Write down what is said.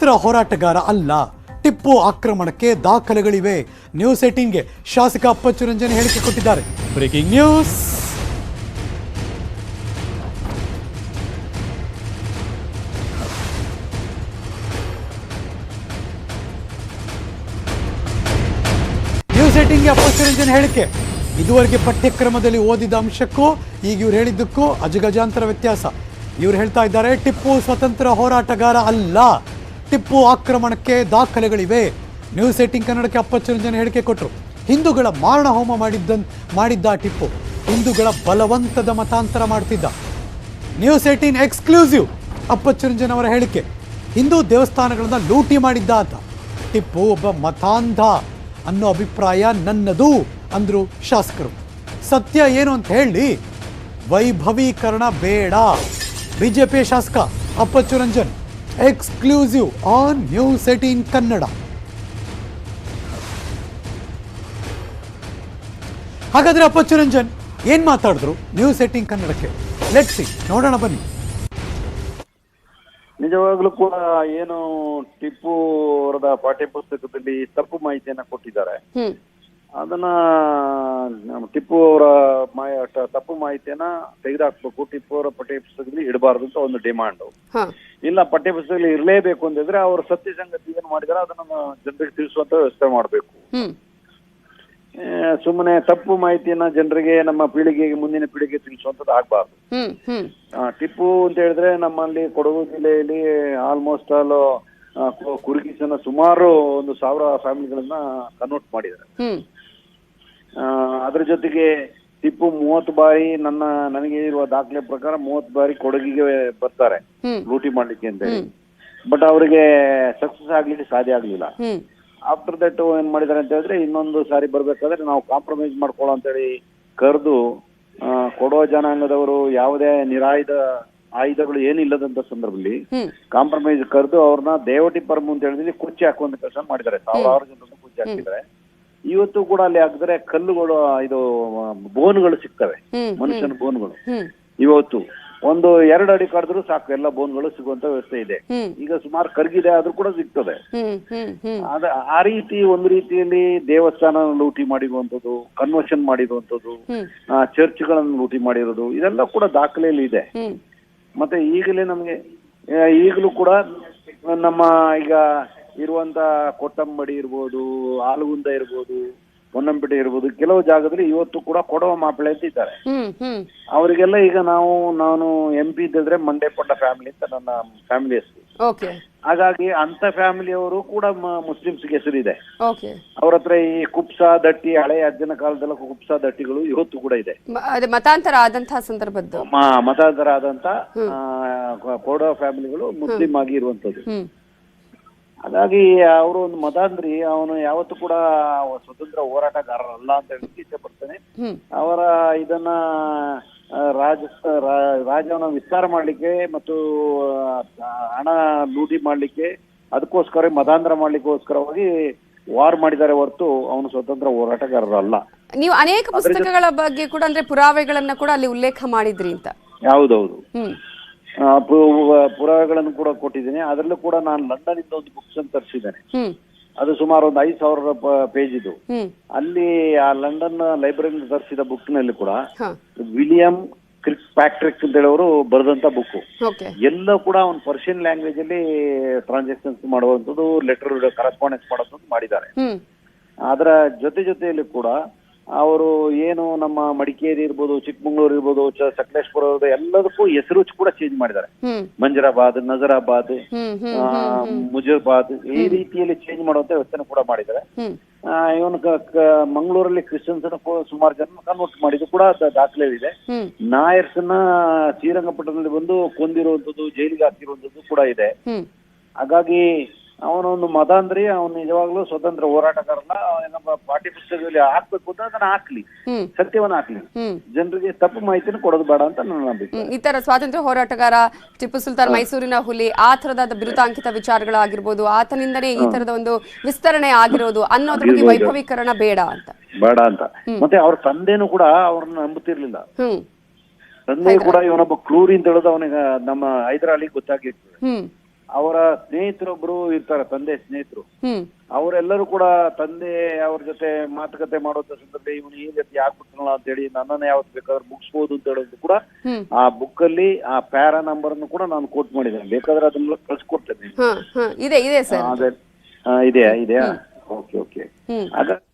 ಸ್ವತಂತ್ರ ಹೋರಾಟಗಾರ ಅಲ್ಲ, ಟಿಪ್ಪು ಆಕ್ರಮಣಕ್ಕೆ ದಾಖಲೆಗಳಿವೆ. ನ್ಯೂಸ್ ಏಟೀನ್ಗೆ ಶಾಸಕ ಅಪ್ಪಚ್ಚು ರಂಜನ್ ಹೇಳಿಕೆ ಕೊಟ್ಟಿದ್ದಾರೆ. Breaking news. ನ್ಯೂಸ್ ಏಟೀನ್ಗೆ ಅಪ್ಪಚ್ಚು ರಂಜನ್ ಹೇಳಿಕೆ. ಇದುವರೆಗೆ ಪಠ್ಯಕ್ರಮದಲ್ಲಿ ಓದಿದ ಅಂಶಕ್ಕೂ, ಈಗ ಇವ್ರು ಹೇಳಿದ್ದಕ್ಕೂ ಅಜಗಜಾಂತರ ವ್ಯತ್ಯಾಸ. ಇವ್ರು ಹೇಳ್ತಾ ಇದ್ದಾರೆ, ಟಿಪ್ಪು ಸ್ವತಂತ್ರ ಹೋರಾಟಗಾರ ಅಲ್ಲ ಟಿಪ್ಪು ಆಕ್ರಮಣಕ್ಕೆ ದಾಖಲೆಗಳಿವೆ. ನ್ಯೂಸ್ ಏಟಿಂಗ್ ಕನ್ನಡಕ್ಕೆ ಅಪ್ಪಚ್ಚು ರಂಜನ್ ಹೇಳಿಕೆ ಕೊಟ್ಟರು ಹಿಂದೂಗಳ ಮಾರಣ ಹೋಮ ಮಾಡಿದ್ದ ಮಾಡಿದ್ದ ಟಿಪ್ಪು ಹಿಂದೂಗಳ ಬಲವಂತದ ಮತಾಂತರ ಮಾಡ್ತಿದ್ದ. ನ್ಯೂಸ್ ಏಟೀನ್ ಎಕ್ಸ್ಕ್ಲೂಸಿವ್ ಅಪ್ಪಚ್ಚರಂಜನ್ ಅವರ ಹೇಳಿಕೆ. ಹಿಂದೂ ದೇವಸ್ಥಾನಗಳನ್ನು ಲೂಟಿ ಮಾಡಿದ್ದ ಅಂತ ಟಿಪ್ಪು ಒಬ್ಬ ಮತಾಂಧ ಅನ್ನೋ ಅಭಿಪ್ರಾಯ ನನ್ನದು, ಅಂದರು ಶಾಸಕರು. ಸತ್ಯ ಏನು ಅಂತ ಹೇಳಿ, ವೈಭವೀಕರಣ ಬೇಡ. ಬಿಜೆಪಿ ಶಾಸಕ Appachu Ranjan exclusive on news eighteen Kannada ಹಾಗಾದ್ರೆ ಅಪ್ಪಚ್ಚುರಂಜನ್ ಏನ್ ಮಾತಾಡಿದ್ರು ನ್ಯೂಸ್ ಏಟೀನ್ ಕನ್ನಡಕ್ಕೆ ಲೆಟ್ ಸಿ ನೋಡೋಣ ಬನ್ನಿ. ನಿಜವಾಗ್ಲೂ ಕೂಡ ಏನು ಟಿಪ್ಪು ಅವರದ ಪಾಠ್ಯ ಪುಸ್ತಕದಲ್ಲಿ ತಪ್ಪು ಮಾಹಿತಿಯನ್ನ ಕೊಟ್ಟಿದ್ದಾರೆ. ಹ್ಮ್. ಅದನ್ನ ನಮ್ಮ ಟಿಪ್ಪು ಅವರ ಮಾಯ ತಪ್ಪು ಮಾಹಿತಿಯನ್ನ ತೆಗೆದಾಕ್ಬೇಕು. ಟಿಪ್ಪು ಅವರ ಪಠ್ಯ ಪುಸ್ತಕದಲ್ಲಿ ಇಡಬಾರ್ದು ಅಂತ ಒಂದು ಡಿಮಾಂಡ್. ಇಲ್ಲ ಪಠ್ಯ ಪುಸ್ತಕದಲ್ಲಿ ಇರಲೇಬೇಕು ಅಂತಿದ್ರೆ ಅವರು ಸತ್ಯ ಸಂಗತಿ ಏನ್ ಮಾಡಿದಾರೆ ಅದನ್ನ ಜನರಿಗೆ ತಿಳಿಸುವಂತ ವ್ಯವಸ್ಥೆ ಮಾಡಬೇಕು. ಸುಮ್ಮನೆ ತಪ್ಪು ಮಾಹಿತಿಯನ್ನ ಜನರಿಗೆ ನಮ್ಮ ಪೀಳಿಗೆಗೆ ಮುಂದಿನ ಪೀಳಿಗೆ ತಿಳಿಸುವಂತದ್ದು ಆಗ್ಬಾರ್ದು. ಟಿಪ್ಪು ಅಂತ ಹೇಳಿದ್ರೆ ನಮ್ಮಲ್ಲಿ ಕೊಡಗು ಜಿಲ್ಲೆಯಲ್ಲಿ ಆಲ್ಮೋಸ್ಟ್ ಆಲ್ ಕುರುಗಿಸನ ಸುಮಾರು ಒಂದು ಸಾವಿರ ಫ್ಯಾಮಿಲಿಗಳನ್ನ ಕನ್ವರ್ಟ್ ಮಾಡಿದ್ದಾರೆ. ಅದ್ರ ಜೊತೆಗೆ ಟಿಪ್ಪು ಮೂವತ್ತು ಬಾರಿ ನನ್ನ ನನಗೆ ಇರುವ ದಾಖಲೆ ಪ್ರಕಾರ ಮೂವತ್ತು ಬಾರಿ ಕೊಡಗಿಗೆ ಬರ್ತಾರೆ. ಲೂಟಿ ಮಾಡ್ಲಿಕ್ಕೆ ಅಂತ ಹೇಳಿ. ಬಟ್ ಅವರಿಗೆ ಸಕ್ಸಸ್ ಆಗ್ಲಿಕ್ಕೆ ಸಾಧ್ಯ ಆಗ್ಲಿಲ್ಲ. ಆಫ್ಟರ್ ದಟ್ ಏನ್ ಮಾಡಿದಾರೆ ಅಂತ ಹೇಳಿದ್ರೆ ಇನ್ನೊಂದು ಸಾರಿ ಬರ್ಬೇಕಾದ್ರೆ ನಾವು ಕಾಂಪ್ರಮೈಸ್ ಮಾಡ್ಕೊಳ್ಳೋ ಅಂತೇಳಿ ಕರೆದು ಕೊಡೋ ಜನಾಂಗದವರು ಯಾವುದೇ ನಿರಾಯುಧ ಆಯುಧಗಳು ಏನಿಲ್ಲದಂತ ಸಂದರ್ಭದಲ್ಲಿ ಕಾಂಪ್ರಮೈಸ್ ಕರೆದು ಅವ್ರನ್ನ ದೇವಟಿ ಪರ್ಮ್ ಅಂತ ಹೇಳಿದ್ರೆ ಕುಚ್ಚಿ ಹಾಕುವಂತ ಕೆಲಸ ಮಾಡಿದ್ದಾರೆ. ಸಾವಿರಾರು ಜನರನ್ನು ಕುಚ್ಚಿ ಹಾಕಿದ್ದಾರೆ. ಇವತ್ತು ಕೂಡ ಅಲ್ಲಿ ಹಾಕಿದ್ರೆ ಕಲ್ಲುಗಳು ಇದು ಬೋನ್ಗಳು ಸಿಗ್ತವೆ. ಮನುಷ್ಯನ ಬೋನ್ಗಳು. ಇವತ್ತು ಒಂದು ಎರಡು ಅಡಿ ಕಡಿದ್ರು ಸಾಕು ಎಲ್ಲ ಬೋನ್ಗಳು ಸಿಗುವಂತ ವ್ಯವಸ್ಥೆ ಇದೆ. ಈಗ ಸುಮಾರು ಕರ್ಗಿದೆ ಆದ್ರೂ ಕೂಡ ಸಿಗ್ತದೆ. ಅದ ಆ ರೀತಿ ಒಂದು ರೀತಿಯಲ್ಲಿ ದೇವಸ್ಥಾನ ಲೂಟಿ ಮಾಡಿರುವಂತದ್ದು ಕನ್ವರ್ಷನ್ ಮಾಡಿರುವಂತದ್ದು ಚರ್ಚ್ಗಳನ್ನು ಚರ್ಚ್ಗಳನ್ನು ಲೂಟಿ ಮಾಡಿರೋದು ಇದೆಲ್ಲ ಕೂಡ ದಾಖಲೆಯಲ್ಲಿ ಇದೆ. ಮತ್ತೆ ಈಗಲೇ ನಮ್ಗೆ ಈಗಲೂ ಕೂಡ ನಮ್ಮ ಈಗ ಇರುವಂತ ಕೊಟ್ಟಂಬಡಿ ಇರ್ಬೋದು ಆಲಗುಂದ ಇರ್ಬೋದು ಹೊನ್ನಂಪೇಟೆ ಇರ್ಬೋದು ಕೆಲವು ಜಾಗದಲ್ಲಿ ಇವತ್ತು ಕೂಡ ಕೊಡವ ಮಾಪಳೆ ಅಂತ ಇದ್ದಾರೆ. ಅವರಿಗೆಲ್ಲ ಈಗ ನಾವು ನಾನು ಎಂ ಪಿ ಇದ್ದಿದ್ರೆ ಮಂಡೆ ಪಟ್ಟ ಫ್ಯಾಮಿಲಿ ಅಂತ ನನ್ನ ಫ್ಯಾಮಿಲಿ ಹೆಸರು. ಹಾಗಾಗಿ ಅಂತ ಫ್ಯಾಮಿಲಿಯವರು ಕೂಡ ಮ- ಮುಸ್ಲಿಮ್ಸ್ಗೆ ಹೆಸರಿದೆ. ಅವ್ರ ಹತ್ರ ಈ ಕುಪ್ಸಾ ದಟ್ಟಿ ಹಳೆ ಅಜ್ಜನ ಕಾಲದಲ್ಲ ಕುಪ್ಸಾ ದಟ್ಟಿಗಳು ಇವತ್ತು ಕೂಡ ಇದೆ. ಮತಾಂತರ ಆದಂತಹ ಸಂದರ್ಭದ್ದು. ಮತಾಂತರ ಆದಂತ ಕೊಡೋ ಫ್ಯಾಮಿಲಿಗಳು ಮುಸ್ಲಿಂ ಆಗಿ ಇರುವಂತದ್ದು ಹಾಗಾಗಿ ಅವರು ಒಂದು ಮತಾಂಧ್ರಿ ಅವನು ಯಾವತ್ತೂ ಕೂಡ ಸ್ವತಂತ್ರ ಹೋರಾಟಗಾರರಲ್ಲ ಅಂತ ಹೇಳಿ ಇಚ್ಛೆ ಪಡ್ತಾನೆ. ಅವರ ಇದನ್ನ ರಾಜ ರಾಜ್ಯವನ್ನು ವಿಸ್ತಾರ ಮಾಡ್ಲಿಕ್ಕೆ ಮತ್ತು ಹಣ ಲೂಟಿ ಮಾಡ್ಲಿಕ್ಕೆ ಅದಕ್ಕೋಸ್ಕರ ಮತಾಂತರ ಮಾಡ್ಲಿಕ್ಕೋಸ್ಕರವಾಗಿ ವಾರ್ ಮಾಡಿದ್ದಾರೆ ಹೊರತು ಅವನು ಸ್ವತಂತ್ರ ಹೋರಾಟಗಾರರಲ್ಲ. ನೀವು ಅನೇಕ ಪುಸ್ತಕಗಳ ಬಗ್ಗೆ ಕೂಡ ಅಂದ್ರೆ ಪುರಾವೆಗಳನ್ನ ಕೂಡ ಅಲ್ಲಿ ಉಲ್ಲೇಖ ಮಾಡಿದ್ರಿ ಅಂತ. ಹೌದೌದು. ಪುರಾವೆಗಳನ್ನು ಕೂಡ ಕೊಟ್ಟಿದ್ದೀನಿ. ಅದರಲ್ಲೂ ಕೂಡ ನಾನು ಲಂಡನ್ ಇಂದ ಒಂದು ಬುಕ್ಸ್ ಅನ್ನು ತರಿಸಿದ್ದೇನೆ. ಅದು ಸುಮಾರು ಒಂದು ಐದು ಸಾವಿರ ಪೇಜ್ ಇದು. ಅಲ್ಲಿ ಆ ಲಂಡನ್ ಲೈಬ್ರರಿಯಿಂದ ತರಿಸಿದ ಬುಕ್ನಲ್ಲಿ ಕೂಡ ವಿಲಿಯಂ ಕ್ರಿಕ್ ಪ್ಯಾಟ್ರಿಕ್ ಅಂತ ಹೇಳೋರು ಬರೆದಂತ ಬುಕ್ ಎಲ್ಲ ಕೂಡ ಒಂದು ಪರ್ಷಿಯನ್ ಲ್ಯಾಂಗ್ವೇಜ್ ಅಲ್ಲಿ ಟ್ರಾನ್ಸಾಕ್ಷನ್ಸ್ ಮಾಡುವಂತದ್ದು ಲೆಟರ್ ಕರೆಸ್ಪಾಂಡೆನ್ಸ್ ಮಾಡೋದು ಮಾಡಿದ್ದಾರೆ. ಅದರ ಜೊತೆ ಜೊತೆಯಲ್ಲಿ ಕೂಡ ಅವರು ಏನು ನಮ್ಮ ಮಡಿಕೇರಿ ಇರ್ಬೋದು ಚಿಕ್ಕಮಂಗ್ಳೂರು ಇರ್ಬೋದು ಸಕಲೇಶ್ಪುರ ಇರ್ಬೋದು ಎಲ್ಲದಕ್ಕೂ ಹೆಸರು ಕೂಡ ಚೇಂಜ್ ಮಾಡಿದ್ದಾರೆ. ಮಂಜರಾಬಾದ್ ನಜರಾಬಾದ್ ಮುಜರಾಬಾದ್ ಈ ರೀತಿಯಲ್ಲಿ ಚೇಂಜ್ ಮಾಡುವಂತ ವ್ಯವಸ್ಥೆ ಕೂಡ ಮಾಡಿದ್ದಾರೆ. ಇವನು ಮಂಗಳೂರಲ್ಲಿ ಕ್ರಿಶ್ಚಿಯನ್ಸ್ ಸುಮಾರು ಜನ ಕನ್ವರ್ಟ್ ಮಾಡಿದ್ದು ಕೂಡ ದಾಖಲೆ ಇದೆ ನಾಯರ್ಸ್ನ ಶ್ರೀರಂಗಪಟ್ಟಣದಲ್ಲಿ ಬಂದು ಕೊಂದಿರುವಂತದ್ದು ಜೈಲಿಗೆ ಹಾಕಿರುವಂತದ್ದು ಕೂಡ ಇದೆ. ಹಾಗಾಗಿ ಅವನೊಂದು ಮತಾಂಧ್ರಿ ಅವನು ನಿಜವಾಗ್ಲೂ ಸ್ವತಂತ್ರ ಹೋರಾಟಗಾರಲ್ಲ ನಮ್ಮ ಪಾರ್ಟಿ ಪುಸ್ತಕದಲ್ಲಿ ಹಾಕ್ಬೇಕು ಅಂತ ಅದನ್ನ ಹಾಕ್ಲಿ. ಸತ್ಯವನ್ನ ಹಾಕ್ಲಿ. ಜನರಿಗೆ ತಪ್ಪು ಮಾಹಿತಿನ ಕೊಡೋದು ಬೇಡ ಅಂತ ನನ್ನ ನಂಬಿಕೆ. ಈ ತರ ಸ್ವಾತಂತ್ರ್ಯ ಹೋರಾಟಗಾರ ಟಿಪ್ಪು ಸುಲ್ತಾನ್ ಮೈಸೂರಿನ ಹುಲಿ ಆ ತರದಾದ ಬಿರುದಾಂಕಿತ ವಿಚಾರಗಳಾಗಿರ್ಬೋದು ಆತನಿಂದನೇ ಈ ತರದ ಒಂದು ವಿಸ್ತರಣೆ ಆಗಿರೋದು ಅನ್ನೋದ್ರ ಬಗ್ಗೆ ವೈಭವೀಕರಣ ಬೇಡ ಅಂತ. ಬೇಡ ಅಂತ. ಮತ್ತೆ ಅವ್ರ ತಂದೆನೂ ಕೂಡ ಅವ್ರನ್ನ ನಂಬುತ್ತಿರ್ಲಿಲ್ಲ. ತಂದೆ ಕೂಡ ಇವನೊಬ್ಬ ಕ್ರೂರಿ ಅಂತ ಹೇಳೋದು ಅವನಿಗೆ ನಮ್ಮ ಹೈದರಾಲಿ ಗೊತ್ತಾಗಿರ್ತದೆ. ಅವರ ಸ್ನೇಹಿತರೊಬ್ರು ಇರ್ತಾರೆ ತಂದೆ ಸ್ನೇಹಿತರು. ಅವರೆಲ್ಲರೂ ಕೂಡ ತಂದೆ ಅವ್ರ ಜೊತೆ ಮಾತುಕತೆ ಮಾಡುವಂತ ಸಂದರ್ಭದಲ್ಲಿ ಇವನು ಈ ರೀತಿ ಆಗ್ಬಿಟ್ನಲ್ಲ ಅಂತ ಹೇಳಿ ನನ್ನನ್ನ ಯಾವತ್ತು ಬೇಕಾದ್ರೆ ಮುಗಿಸ್ಬೋದು ಅಂತ ಹೇಳೋದು ಕೂಡ ಆ ಬುಕ್ ಅಲ್ಲಿ ಆ ಪ್ಯಾರಾ ನಂಬರ್ ಅನ್ನು ಕೂಡ ನಾನು ಕೋಟ್ ಮಾಡಿದ್ದೇನೆ. ಬೇಕಾದ್ರೆ ಅದನ್ನ ಕಳ್ಸಿಕೊಡ್ತೇನೆ. ಇದೆ ಇದೆ ಇದೆಯಾ? Okay okay. ಹಾಗಾಗಿ